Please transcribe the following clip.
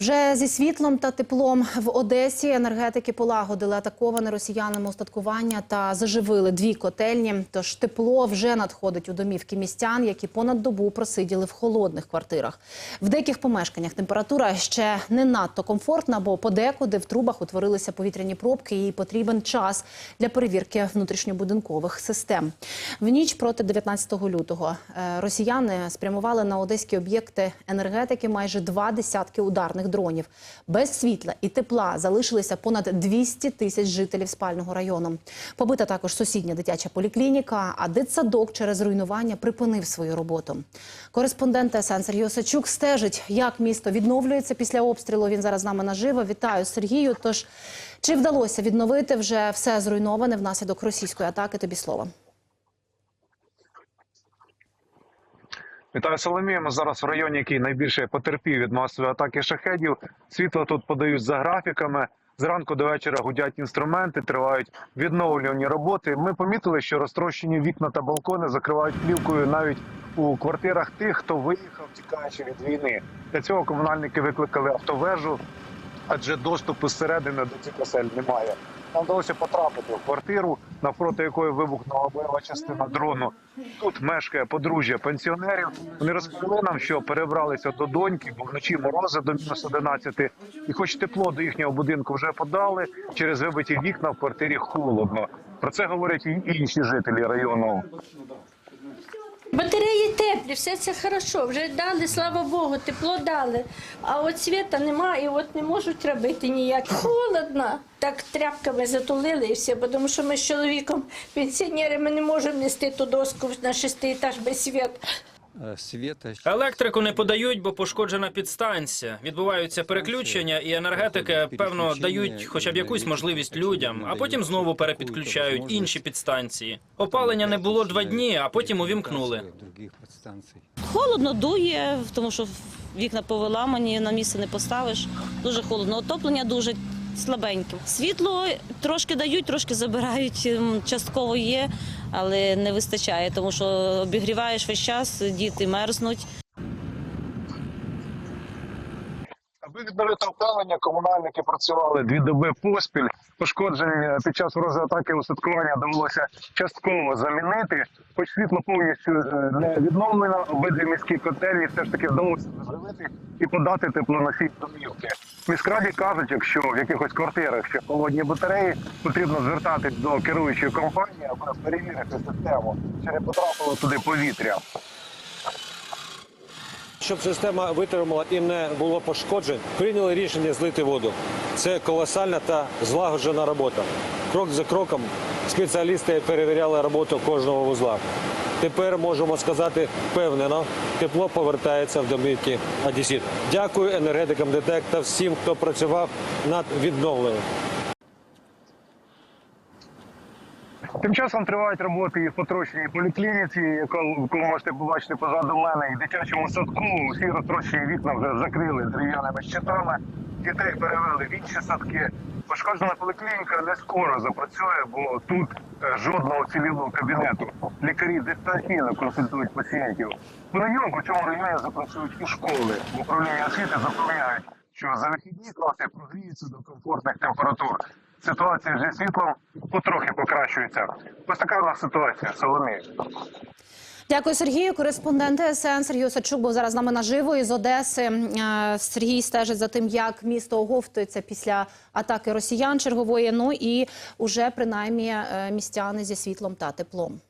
Вже зі світлом та теплом в Одесі енергетики полагодили атаковане росіянами устаткування та заживили дві котельні. Тож тепло вже надходить у домівки містян, які понад добу просиділи в холодних квартирах. В деяких помешканнях температура ще не надто комфортна, бо подекуди в трубах утворилися повітряні пробки, і потрібен час для перевірки внутрішньобудинкових систем. В ніч проти 19 лютого е, росіяни спрямували на одеські об'єкти енергетики майже два десятки ударних дронів. Без світла і тепла залишилися понад 200 тисяч жителів спального району. Побита також сусідня дитяча поліклініка, а дитсадок через руйнування припинив свою роботу. Кореспондент ТСН Сергій Осачук стежить, як місто відновлюється після обстрілу. Він зараз з нами наживо. Вітаю Сергію. Тож чи вдалося відновити вже все зруйноване внаслідок російської атаки? Тобі слово. Вітаю Соломія. Ми зараз в районі, який найбільше потерпів від масової атаки шахедів. Світло тут подають за графіками. Зранку до вечора гудять інструменти, тривають відновлювані роботи. Ми помітили, що розтрощені вікна та балкони закривають плівкою навіть у квартирах тих, хто виїхав, тікаючи від війни. Для цього комунальники викликали автовежу, адже доступу зсередини до цих осель немає. Нам вдалося потрапити в квартиру, навпроти якої вибухнула бойова частина дрону. Тут мешкає подружжя пенсіонерів. Вони розповіли нам, що перебралися до доньки, бо вночі морози до мінус 11. І хоч тепло до їхнього будинку вже подали, через вибиті вікна в квартирі холодно. Про це говорять і інші жителі району. Батареї теплі, все це хорошо. Вже дали, слава Богу, тепло дали. А от світа немає, і от не можуть робити ніяк. Холодно. Так тряпками затулили і все, тому що ми з чоловіком пенсіонери, ми не можемо нести ту доску на шестий етаж без світу. Е, Світа Електрику не подають, бо пошкоджена підстанція. Відбуваються переключення, і енергетики певно дають хоча б якусь можливість людям, а потім знову перепідключають інші підстанції. Опалення не було два дні, а потім увімкнули. Холодно дує, тому що вікна повиламані, на місце не поставиш. Дуже холодно. Отоплення дуже слабеньке. Світло трошки дають, трошки забирають. ем, Частково є, але не вистачає, тому що обігріваєш весь час, діти мерзнуть. Аби відновити опалення, комунальники працювали дві доби поспіль. Пошкоджень під час ворожої атаки устаткування довелося частково замінити. Хоч світло повністю е, не відновлено, обидві міські котельні все ж таки вдалося зробити і подати теплоносій домівки. В Міськраді кажуть, якщо в якихось квартирах ще холодні батареї, потрібно звертатись до керуючої компанії, аби перевірити систему, чи не потрапило туди повітря. Щоб система витримала і не було пошкоджень, прийняли рішення злити воду. Це колосальна та злагоджена робота. Крок за кроком спеціалісти перевіряли роботу кожного вузла. Тепер можемо сказати впевнено, тепло повертається в домівки Одесіт. Дякую енергетикам ДТЕК та всім, хто працював над відновленням. Тим часом тривають роботи і в потрощеній поліклініці, яку ви можете побачити позаду мене, і в дитячому садку. Усі розтрощені вікна вже закрили дерев'яними щитами. Дітей перевели в інші садки. Пошкоджена поліклініка не скоро запрацює, бо тут е, жодного цілілого кабінету. Лікарі дистанційно консультують пацієнтів. Понеділок у цьому районі запрацюють і школи. В управлінні освіти запевняють, що за вихідні класи прогріються до комфортних температур. Ситуація зі світлом потрохи покращується. Ось така у нас ситуація, Соломія. Дякую, Сергію. Кореспондент СН Сергій Осадчук був зараз з нами наживо із Одеси. Е, Сергій стежить за тим, як місто оговтується після атаки росіян чергової. Ну і уже принаймні е, містяни зі світлом та теплом.